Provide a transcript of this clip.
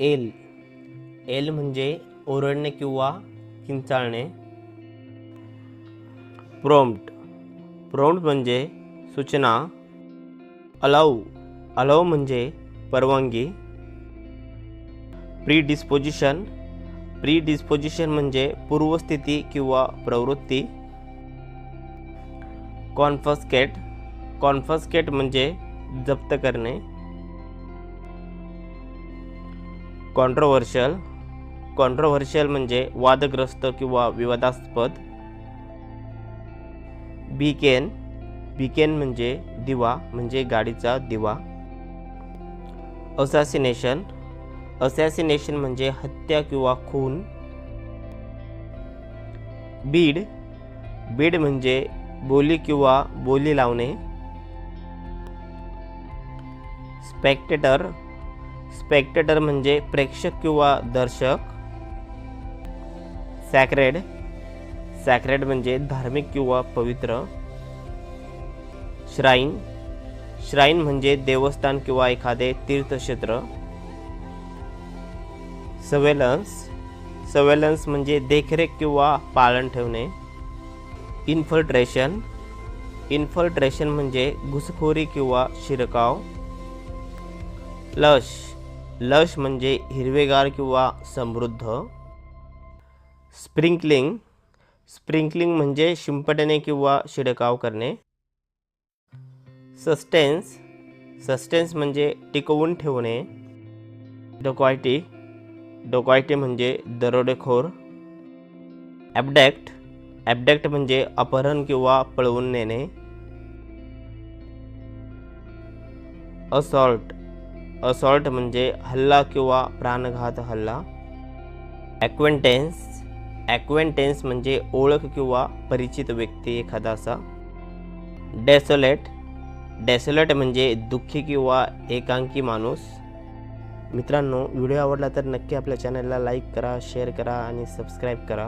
L. L म्हणजे ओरडणे किंवा किंचाळणे. प्रॉम्प्ट. प्रॉम्प्ट म्हणजे सूचना. अलाऊ. अलाऊ म्हणजे परवानगी. प्री डिस्पोजिशन प्री डिस्पोजिशन म्हणजे पूर्वस्थिती किंवा प्रवृत्ती. कॉन्फस्केट. कॉन्फस्केट म्हणजे जप्त करणे. कॉन्ट्रोवर्शियल कॉन्ट्रोवर्शियल म्हणजे वादग्रस्त किंवा विवादास्पद. बीकेन बीकेन म्हणजे दिवा म्हणजे गाडीचा दिवा. असॅसिनेशन असॅसिनेशन म्हणजे हत्या किंवा खून. बीड बीड म्हणजे बोली किंवा बोली लावणे. स्पेक्टेटर स्पेक्टेटर म्हणजे प्रेक्षक किंवा दर्शक. सॅक्रेड सॅक्रेड म्हणजे धार्मिक किंवा पवित्र. श्राईन श्राईन म्हणजे देवस्थान किंवा एखादे तीर्थक्षेत्र. सवेलन्स सवेलन्स म्हणजे देखरेख किंवा पालन ठेवणे. इन्फल्ट्रेशन इन्फल्ट्रेशन म्हणजे घुसखोरी किंवा शिरकाव. लश लश म्हणजे हिरवेगार किंवा समृद्ध. स्प्रिंकलिंग स्प्रिंकलिंग म्हणजे शिंपडणे किंवा शिडकाव करणे. सस्टेन्स सस्टेन्स म्हणजे टिकवून ठेवणे. डोकॉयटी डोकॉयटी म्हणजे दरोडेखोर. ॲबडॅक्ट ॲबडॅक्ट म्हणजे अपहरण किंवा पळवून नेणे. असॉल्ट असॉल्ट म्हणजे हल्ला किंवा प्राणघात हल्ला. ॲक्वेंटेन्स ॲक्वेंटेन्स म्हणजे ओळख किंवा परिचित व्यक्ती एखादा असा. डेसोलेट डेसोलेट म्हणजे दुःखी किंवा एकांकी माणूस. मित्रांनो व्हिडिओ आवडला तर नक्की आपल्या चॅनलला लाईक करा शेअर करा आणि सबस्क्राईब करा.